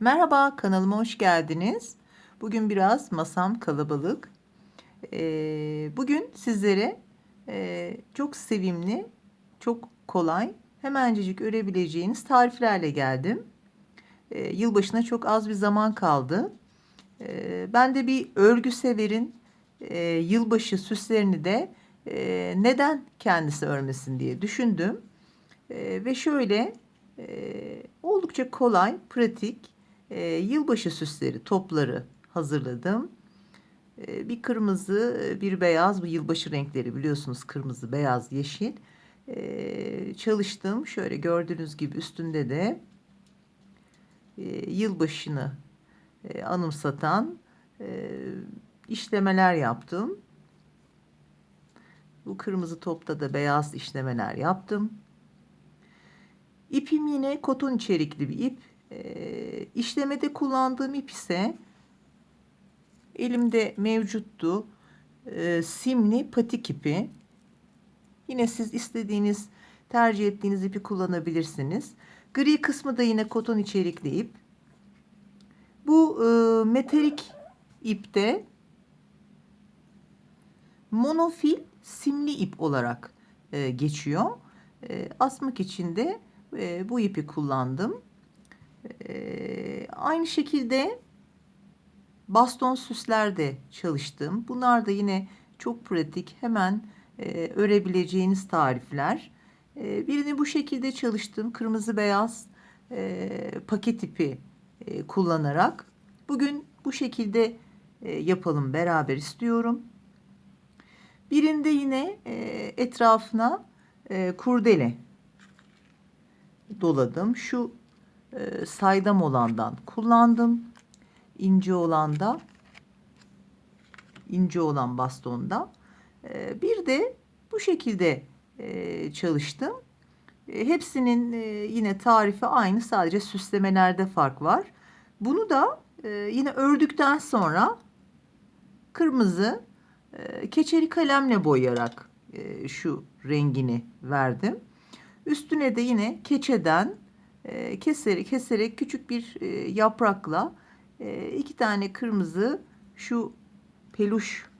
Merhaba, kanalıma hoş geldiniz. Bugün biraz masam kalabalık. Ee, bugün sizlere e, çok sevimli, çok kolay, hemencecik örebileceğiniz tariflerle geldim. Ee, yılbaşına çok az bir zaman kaldı. Ee, ben de bir örgü severin e, yılbaşı süslerini de e, neden kendisi örmesin diye düşündüm. E, ve şöyle oldukça kolay, pratik e, yılbaşı süsleri, topları hazırladım. E, bir kırmızı, bir beyaz, bu yılbaşı renkleri biliyorsunuz kırmızı, beyaz, yeşil. E, çalıştım. Şöyle gördüğünüz gibi üstünde de e, yılbaşını e, anımsatan e, işlemeler yaptım. Bu kırmızı topta da beyaz işlemeler yaptım. İpim yine koton içerikli bir ip. E, işlemede kullandığım ip ise elimde mevcuttu. E, simli patik ipi. Yine siz istediğiniz, tercih ettiğiniz ipi kullanabilirsiniz. Gri kısmı da yine koton içerikli ip. Bu e, metalik ipte monofil simli ip olarak e, geçiyor. E, asmak için de e, bu ipi kullandım. E, aynı şekilde baston süslerde çalıştım. Bunlar da yine çok pratik hemen e, örebileceğiniz tarifler. E, birini bu şekilde çalıştım. Kırmızı beyaz e, paket ipi e, kullanarak. Bugün bu şekilde e, yapalım beraber istiyorum. Birinde yine e, etrafına e, kurdele doladım. Şu e, saydam olandan kullandım. İnce olan da ince olan bastonda. E, bir de bu şekilde e, çalıştım. E, hepsinin e, yine tarifi aynı sadece süslemelerde fark var. Bunu da e, yine ördükten sonra kırmızı e, keçeli kalemle boyayarak e, şu rengini verdim. Üstüne de yine keçeden e, keserek keserek küçük bir e, yaprakla e, iki tane kırmızı şu peluş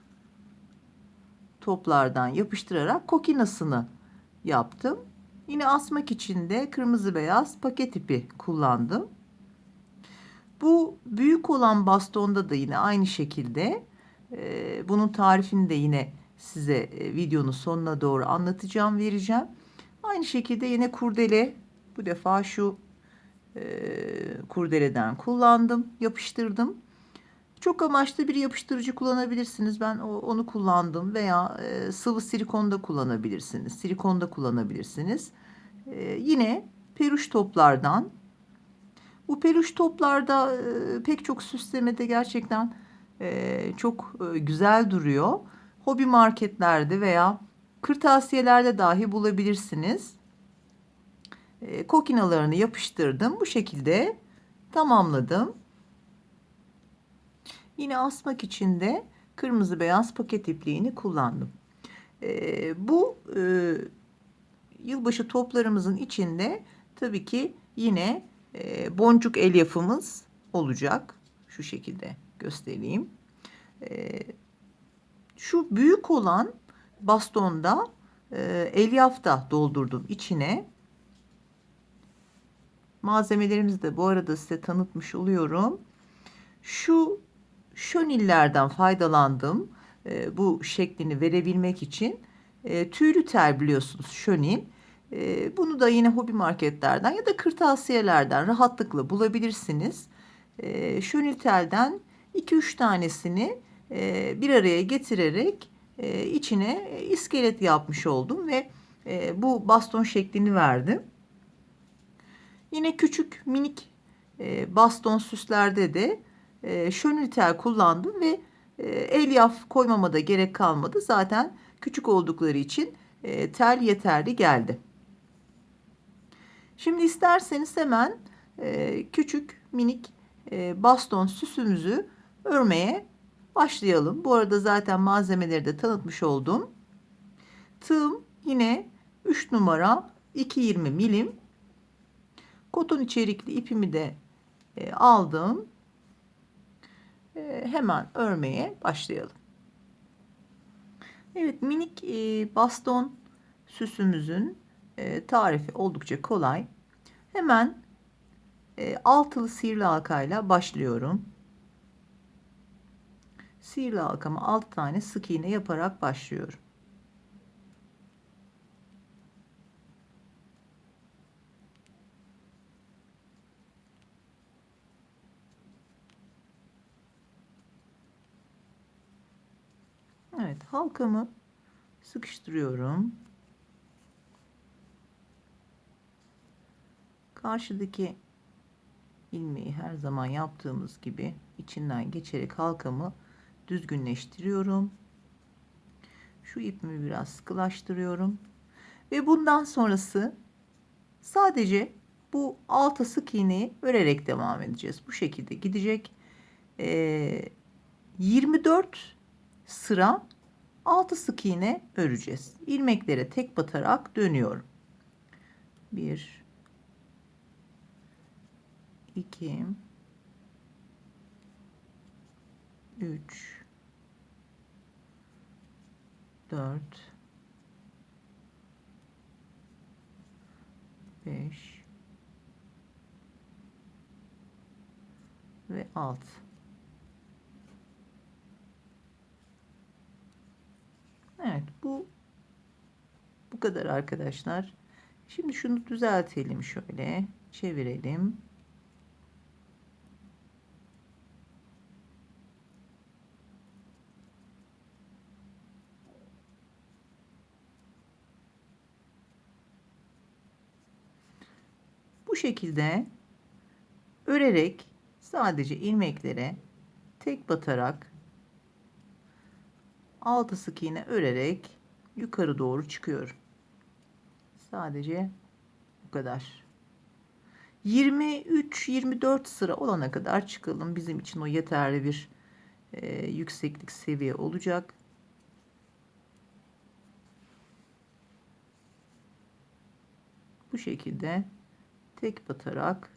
toplardan yapıştırarak kokinasını yaptım. Yine asmak için de kırmızı beyaz paket ipi kullandım. Bu büyük olan bastonda da yine aynı şekilde bunun tarifini de yine size videonun sonuna doğru anlatacağım, vereceğim. Aynı şekilde yine kurdele bu defa şu e, kurdeleden kullandım, yapıştırdım. Çok amaçlı bir yapıştırıcı kullanabilirsiniz. Ben o, onu kullandım veya e, sıvı silikon da kullanabilirsiniz. Silikon da kullanabilirsiniz. E, yine peruş toplardan. Bu peruş toplarda e, pek çok süslemede gerçekten e, çok e, güzel duruyor. Hobi marketlerde veya kırtasiyelerde dahi bulabilirsiniz. E, kokinalarını yapıştırdım. Bu şekilde tamamladım. Yine asmak için de kırmızı beyaz paket ipliğini kullandım. E, bu e, yılbaşı toplarımızın içinde tabii ki yine boncuk elyafımız olacak. Şu şekilde göstereyim. Şu büyük olan bastonda elyaf da doldurdum içine. Malzemelerimizi de bu arada size tanıtmış oluyorum. Şu şönillerden faydalandım. E, bu şeklini verebilmek için. E, tüylü tel biliyorsunuz şönil. E, bunu da yine hobi marketlerden ya da kırtasiyelerden rahatlıkla bulabilirsiniz. E, şönil telden 2-3 tanesini e, bir araya getirerek e, içine iskelet yapmış oldum ve e, bu baston şeklini verdim. Yine küçük minik e, baston süslerde de e, şönül tel kullandım ve e, elyaf koymama da gerek kalmadı. Zaten küçük oldukları için e, tel yeterli geldi. Şimdi isterseniz hemen e, küçük minik e, baston süsümüzü örmeye başlayalım. Bu arada zaten malzemeleri de tanıtmış oldum. Tığım yine 3 numara 220 milim. Koton içerikli ipimi de e, aldım. E, hemen örmeye başlayalım. Evet minik e, baston süsümüzün e, tarifi oldukça kolay. Hemen e, altılı sihirli halkayla başlıyorum. Sihirli halkama 6 tane sık iğne yaparak başlıyorum. Evet halkamı sıkıştırıyorum. Karşıdaki ilmeği her zaman yaptığımız gibi içinden geçerek halkamı düzgünleştiriyorum. Şu ipimi biraz sıkılaştırıyorum. Ve bundan sonrası sadece bu alta sık iğneyi örerek devam edeceğiz. Bu şekilde gidecek. Ee, 24 sıra 6 sık iğne öreceğiz. İlmeklere tek batarak dönüyorum. 1 2 3 4 5 ve 6 Evet bu bu kadar arkadaşlar. Şimdi şunu düzeltelim şöyle çevirelim. Bu şekilde örerek sadece ilmeklere tek batarak 6 sık iğne örerek yukarı doğru çıkıyorum. Sadece bu kadar. 23-24 sıra olana kadar çıkalım. Bizim için o yeterli bir e, yükseklik seviye olacak. Bu şekilde tek batarak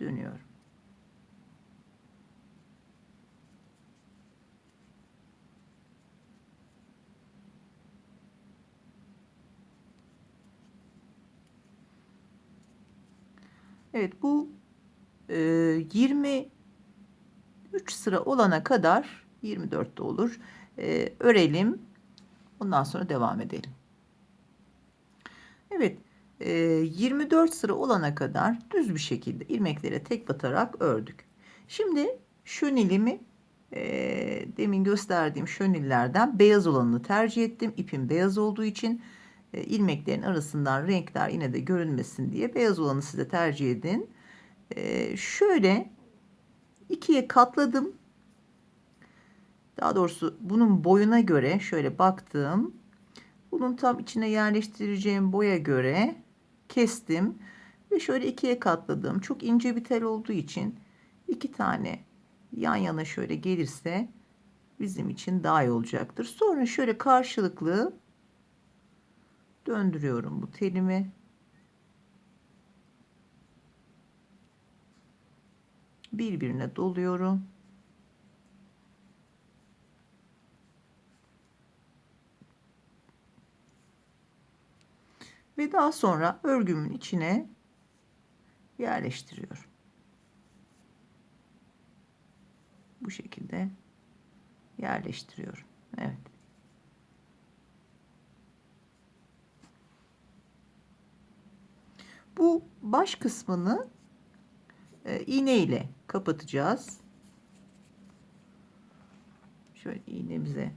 dönüyorum. Evet bu e, 23 sıra olana kadar 24 de olur. E, örelim. Ondan sonra devam edelim. Evet e, 24 sıra olana kadar düz bir şekilde ilmeklere tek batarak ördük. Şimdi şönilimi e, demin gösterdiğim şönillerden beyaz olanını tercih ettim. İpim beyaz olduğu için e, ilmeklerin arasından renkler yine de görünmesin diye beyaz olanı size tercih edin. E, şöyle ikiye katladım. Daha doğrusu bunun boyuna göre şöyle baktım. Bunun tam içine yerleştireceğim boya göre kestim ve şöyle ikiye katladım. Çok ince bir tel olduğu için iki tane yan yana şöyle gelirse bizim için daha iyi olacaktır. Sonra şöyle karşılıklı döndürüyorum bu telimi. Birbirine doluyorum. Ve daha sonra örgümün içine yerleştiriyorum. Bu şekilde yerleştiriyorum. Evet. Bu baş kısmını e, iğne ile kapatacağız. Şöyle iğnemize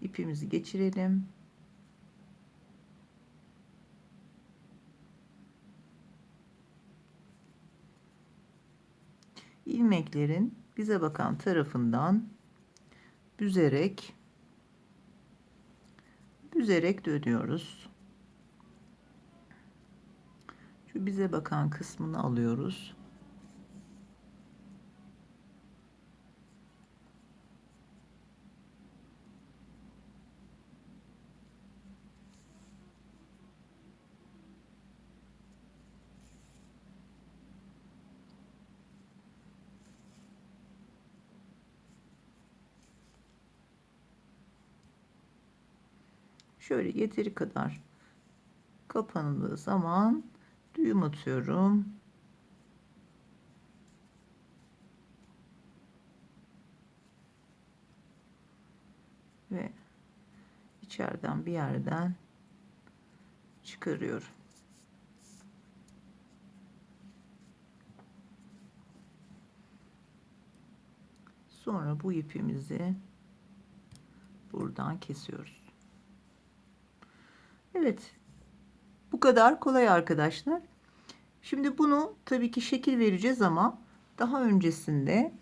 ipimizi geçirelim. ilmeklerin bize bakan tarafından büzerek büzerek dönüyoruz. Şu bize bakan kısmını alıyoruz. Şöyle yeteri kadar kapanıldığı zaman düğüm atıyorum. Ve içeriden bir yerden çıkarıyorum. Sonra bu ipimizi buradan kesiyoruz. Evet. Bu kadar kolay arkadaşlar. Şimdi bunu tabii ki şekil vereceğiz ama daha öncesinde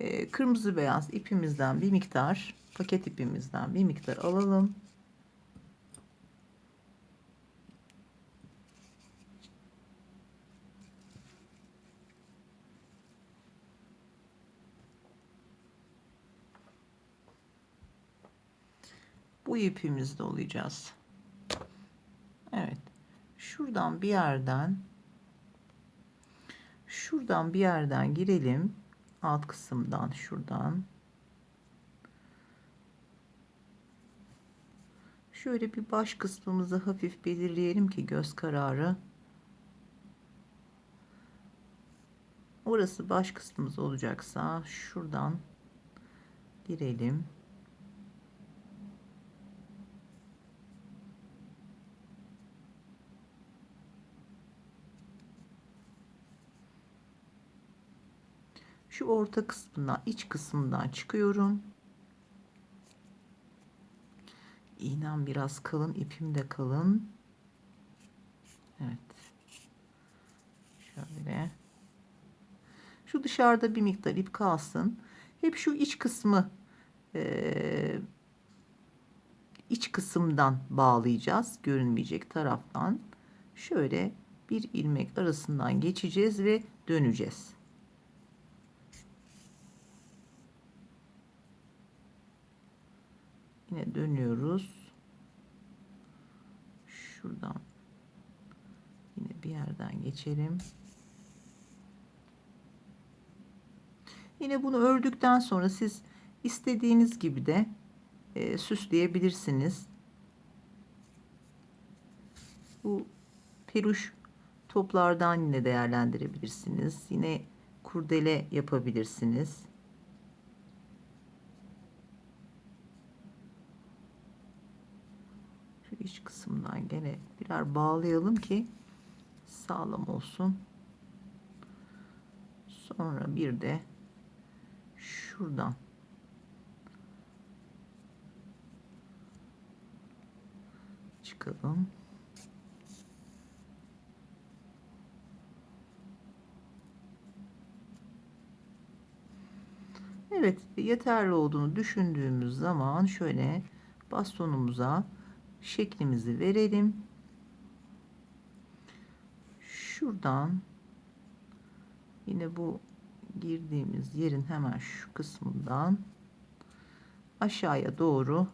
e, kırmızı beyaz ipimizden bir miktar paket ipimizden bir miktar alalım. bu ipimizde olacağız. Şuradan bir yerden şuradan bir yerden girelim. Alt kısımdan şuradan. Şöyle bir baş kısmımızı hafif belirleyelim ki göz kararı. Orası baş kısmımız olacaksa şuradan girelim. Şu orta kısmından iç kısmından çıkıyorum. İğnem biraz kalın ipim de kalın. Evet. Şöyle. Şu dışarıda bir miktar ip kalsın. Hep şu iç kısmı e, iç kısımdan bağlayacağız. Görünmeyecek taraftan. Şöyle bir ilmek arasından geçeceğiz ve döneceğiz Yine dönüyoruz. Şuradan yine bir yerden geçelim. Yine bunu ördükten sonra siz istediğiniz gibi de e, süsleyebilirsiniz. Bu peruş toplardan yine değerlendirebilirsiniz. Yine kurdele yapabilirsiniz. İç kısmından gene birer bağlayalım ki sağlam olsun. Sonra bir de şuradan çıkalım. Evet yeterli olduğunu düşündüğümüz zaman şöyle bastonumuza şeklimizi verelim. Şuradan yine bu girdiğimiz yerin hemen şu kısmından aşağıya doğru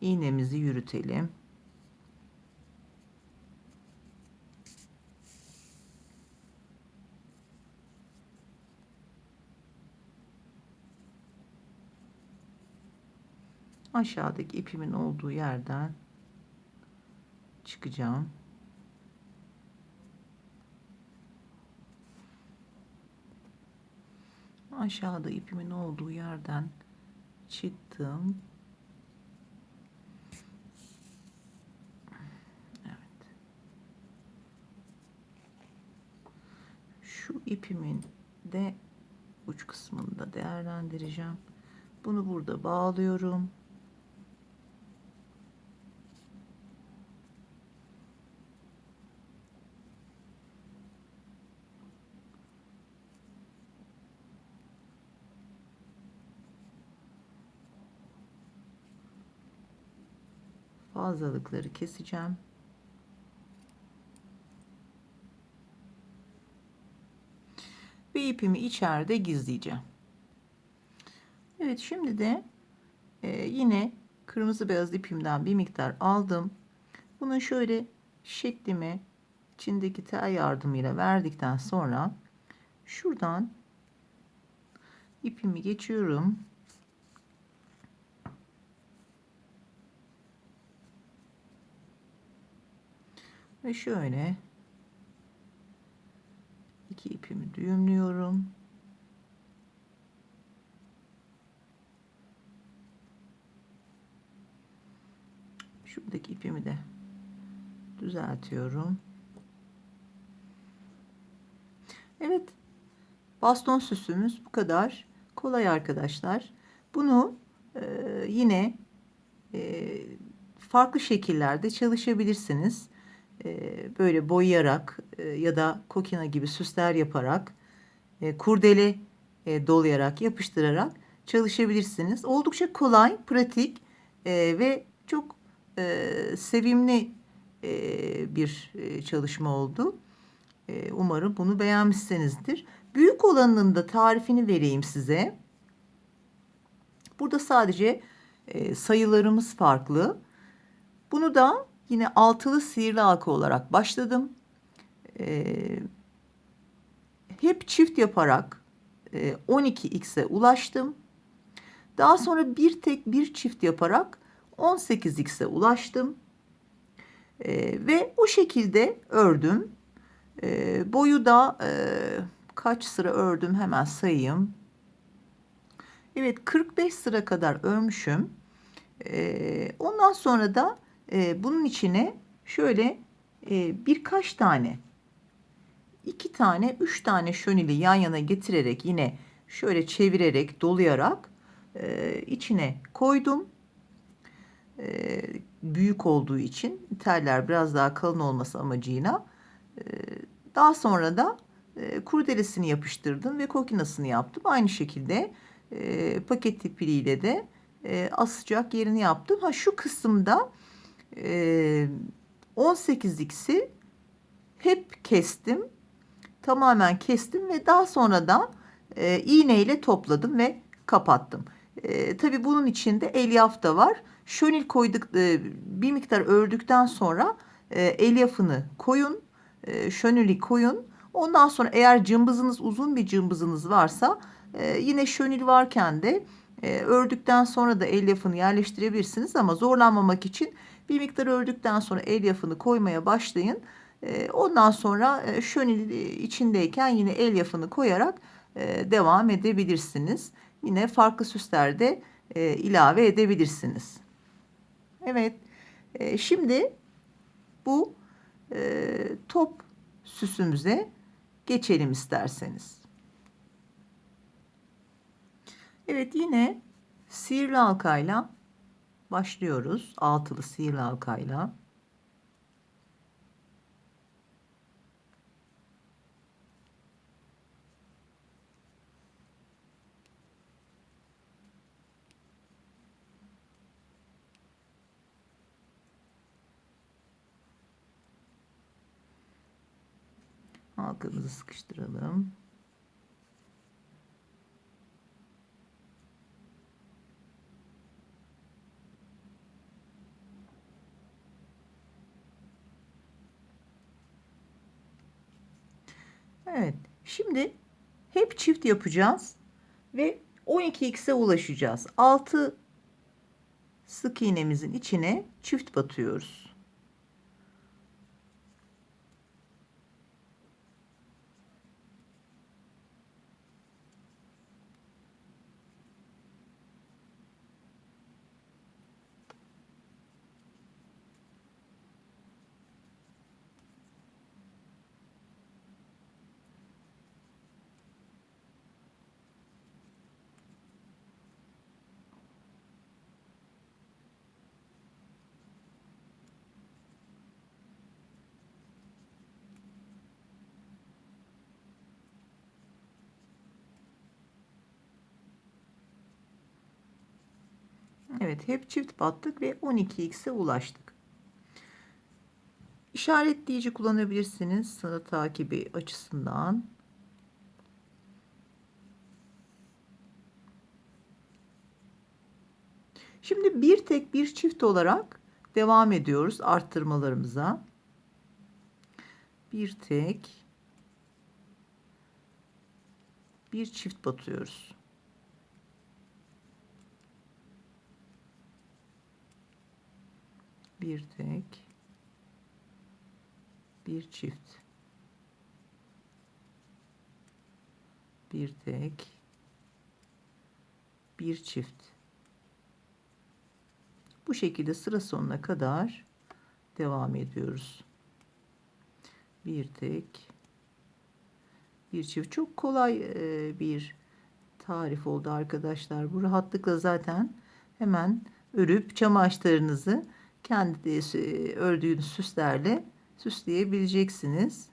iğnemizi yürütelim. Aşağıdaki ipimin olduğu yerden çıkacağım. Aşağıda ipimin olduğu yerden çıktım. Evet. Şu ipimin de uç kısmını da değerlendireceğim. Bunu burada bağlıyorum. Fazlalıkları keseceğim. Ve ipimi içeride gizleyeceğim. Evet şimdi de e, yine kırmızı beyaz ipimden bir miktar aldım. Bunu şöyle şeklimi içindeki tel yardımıyla verdikten sonra şuradan ipimi geçiyorum. Ve şöyle iki ipimi düğümlüyorum. Şuradaki ipimi de düzeltiyorum. Evet. Baston süsümüz bu kadar. Kolay arkadaşlar. Bunu e, yine e, farklı şekillerde çalışabilirsiniz. E, böyle boyayarak e, ya da kokina gibi süsler yaparak e, kurdele dolayarak yapıştırarak çalışabilirsiniz. Oldukça kolay, pratik ve çok sevimli bir çalışma oldu. Umarım bunu beğenmişsinizdir. Büyük olanının da tarifini vereyim size. Burada sadece sayılarımız farklı. Bunu da yine altılı sihirli halka olarak başladım. E, hep çift yaparak e, 12x'e ulaştım. Daha sonra bir tek bir çift yaparak 18x'e ulaştım. E, ve o şekilde ördüm. E, boyu da e, kaç sıra ördüm hemen sayayım. Evet 45 sıra kadar örmüşüm. E, ondan sonra da e, bunun içine şöyle e, birkaç tane iki tane üç tane şönili yan yana getirerek yine şöyle çevirerek dolayarak e, içine koydum. E, büyük olduğu için teller biraz daha kalın olması amacıyla e, daha sonra da e, kurdelesini yapıştırdım ve kokinasını yaptım. Aynı şekilde e, paket ipliğiyle de e, asacak yerini yaptım. Ha şu kısımda e, 18'liksi hep kestim. Tamamen kestim ve daha sonra da e, iğneyle topladım ve kapattım. E, tabii bunun içinde elyaf da var. Şönil koyduk e, bir miktar ördükten sonra e, elyafını koyun. E, şönili koyun. Ondan sonra eğer cımbızınız uzun bir cımbızınız varsa e, yine şönil varken de e, ördükten sonra da elyafını yerleştirebilirsiniz ama zorlanmamak için bir miktar ördükten sonra elyafını koymaya başlayın. E, ondan sonra e, şönil içindeyken yine elyafını koyarak e, devam edebilirsiniz. Yine farklı süslerde e, ilave edebilirsiniz. Evet. E, şimdi bu e, top süsümüze geçelim isterseniz. Evet yine sihirli halkayla başlıyoruz. Altılı sihirli halkayla. Halkamızı sıkıştıralım. Evet. Şimdi hep çift yapacağız ve 12x'e ulaşacağız. 6 sık iğnemizin içine çift batıyoruz. Evet hep çift battık ve 12x'e ulaştık. İşaretleyici kullanabilirsiniz sıra takibi açısından. Şimdi bir tek bir çift olarak devam ediyoruz arttırmalarımıza. Bir tek bir çift batıyoruz. Bir tek bir çift. Bir tek bir çift. Bu şekilde sıra sonuna kadar devam ediyoruz. Bir tek bir çift. Çok kolay e, bir tarif oldu arkadaşlar. Bu rahatlıkla zaten hemen örüp çam ağaçlarınızı kendi ördüğünüz süslerle süsleyebileceksiniz.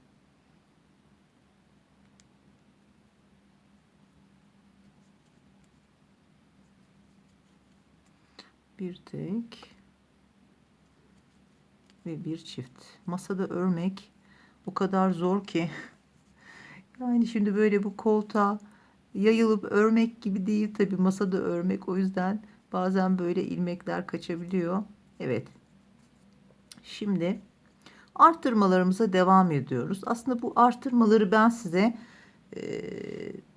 Bir tek ve bir çift. Masada örmek o kadar zor ki. Yani şimdi böyle bu koltuğa yayılıp örmek gibi değil tabi masada örmek. O yüzden bazen böyle ilmekler kaçabiliyor. Evet. Şimdi arttırmalarımıza devam ediyoruz. Aslında bu arttırmaları ben size e,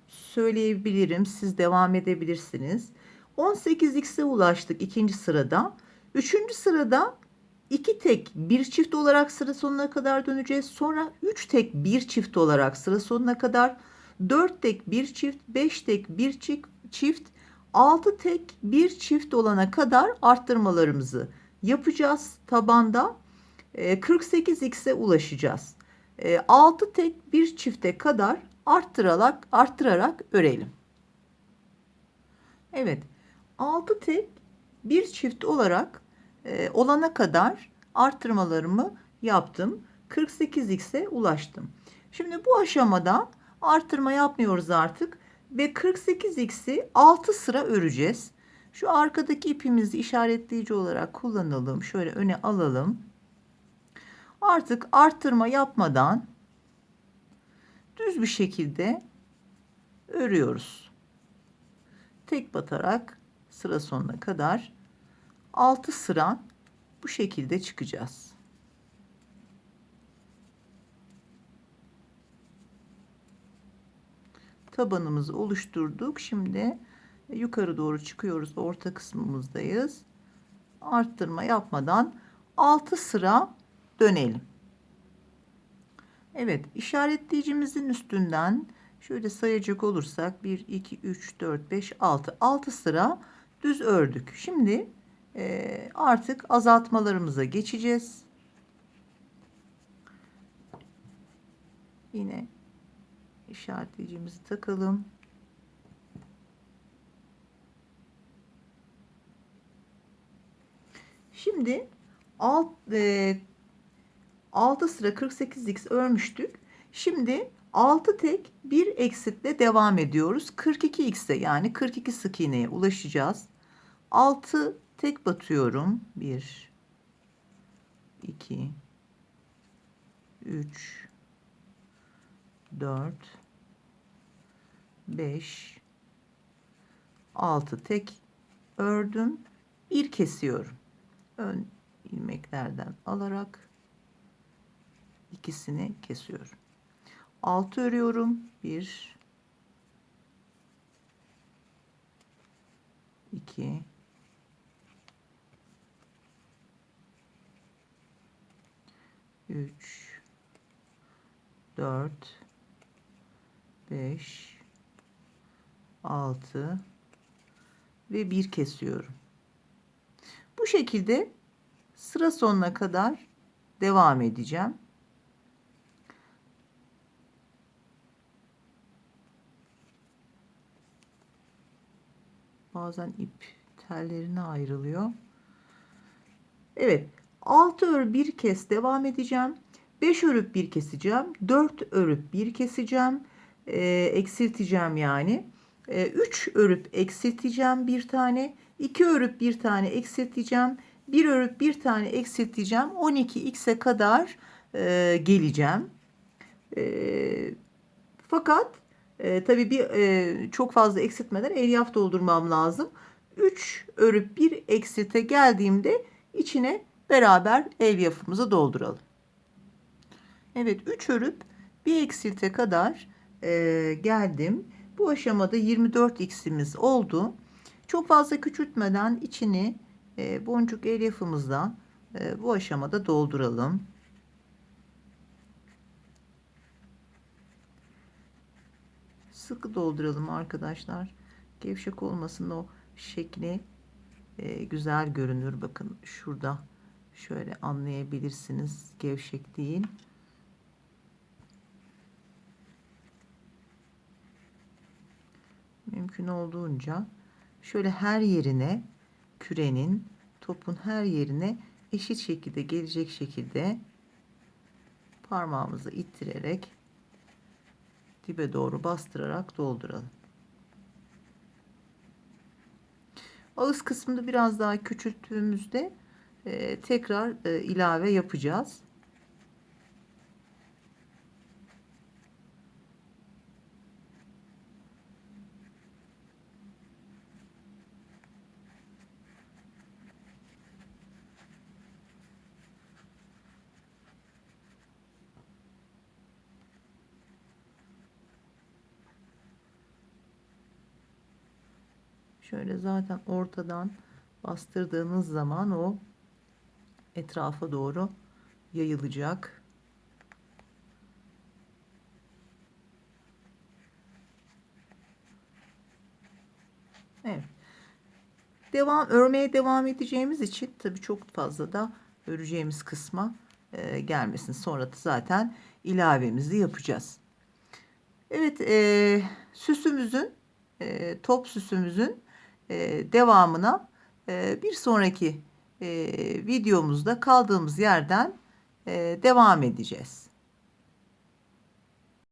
söyleyebilirim. Siz devam edebilirsiniz. 18x'e ulaştık ikinci sırada. Üçüncü sırada iki tek bir çift olarak sıra sonuna kadar döneceğiz. Sonra üç tek bir çift olarak sıra sonuna kadar. Dört tek bir çift, beş tek bir çift, altı tek bir çift olana kadar arttırmalarımızı yapacağız tabanda. 48x'e ulaşacağız. 6 tek bir çifte kadar arttırarak arttırarak örelim. Evet. 6 tek bir çift olarak e, olana kadar arttırmalarımı yaptım. 48x'e ulaştım. Şimdi bu aşamada arttırma yapmıyoruz artık ve 48x'i 6 sıra öreceğiz. Şu arkadaki ipimizi işaretleyici olarak kullanalım. Şöyle öne alalım. Artık arttırma yapmadan düz bir şekilde örüyoruz. Tek batarak sıra sonuna kadar 6 sıra bu şekilde çıkacağız. Tabanımızı oluşturduk. Şimdi yukarı doğru çıkıyoruz. Orta kısmımızdayız. Arttırma yapmadan 6 sıra dönelim. Evet işaretleyicimizin üstünden şöyle sayacak olursak 1 2 3 4 5 6 6 sıra düz ördük. Şimdi e, artık azaltmalarımıza geçeceğiz. Yine işaretleyicimizi takalım. Şimdi alt e, 6 sıra 48x örmüştük. Şimdi 6 tek bir eksitle devam ediyoruz. 42x'e yani 42 sık iğneye ulaşacağız. 6 tek batıyorum. 1 2 3 4 5 6 tek ördüm. Bir kesiyorum. Ön ilmeklerden alarak ikisini kesiyorum. 6 örüyorum. 1 2 3 4 5 6 ve 1 kesiyorum. Bu şekilde sıra sonuna kadar devam edeceğim. Bazen ip tellerine ayrılıyor. Evet. 6 örüp bir kez devam edeceğim. 5 örüp bir keseceğim. 4 örüp bir keseceğim. E, eksilteceğim yani. E, 3 örüp eksilteceğim bir tane. 2 örüp bir tane eksilteceğim. 1 örüp bir tane eksilteceğim. 12x'e kadar e, geleceğim. E, fakat e, tabii bir e, çok fazla eksiltmeden elyaf doldurmam lazım. 3 örüp bir eksilte geldiğimde içine beraber elyafımızı dolduralım. Evet 3 örüp bir eksilte kadar e, geldim. Bu aşamada 24 x'imiz oldu. Çok fazla küçültmeden içini e, boncuk elyafımızla e, bu aşamada dolduralım. Sıkı dolduralım arkadaşlar. Gevşek olmasın o şekli e, güzel görünür. Bakın şurada şöyle anlayabilirsiniz. Gevşek değil. Mümkün olduğunca şöyle her yerine kürenin topun her yerine eşit şekilde gelecek şekilde parmağımızı ittirerek dibe doğru bastırarak dolduralım. Ağız kısmını biraz daha küçülttüğümüzde e, tekrar e, ilave yapacağız. Şöyle zaten ortadan bastırdığınız zaman o etrafa doğru yayılacak. Evet. Devam örmeye devam edeceğimiz için tabii çok fazla da öreceğimiz kısma e, gelmesin. Sonra da zaten ilavemizi yapacağız. Evet, e, süsümüzün e, top süsümüzün devamına e, bir sonraki e, videomuzda kaldığımız yerden e, devam edeceğiz.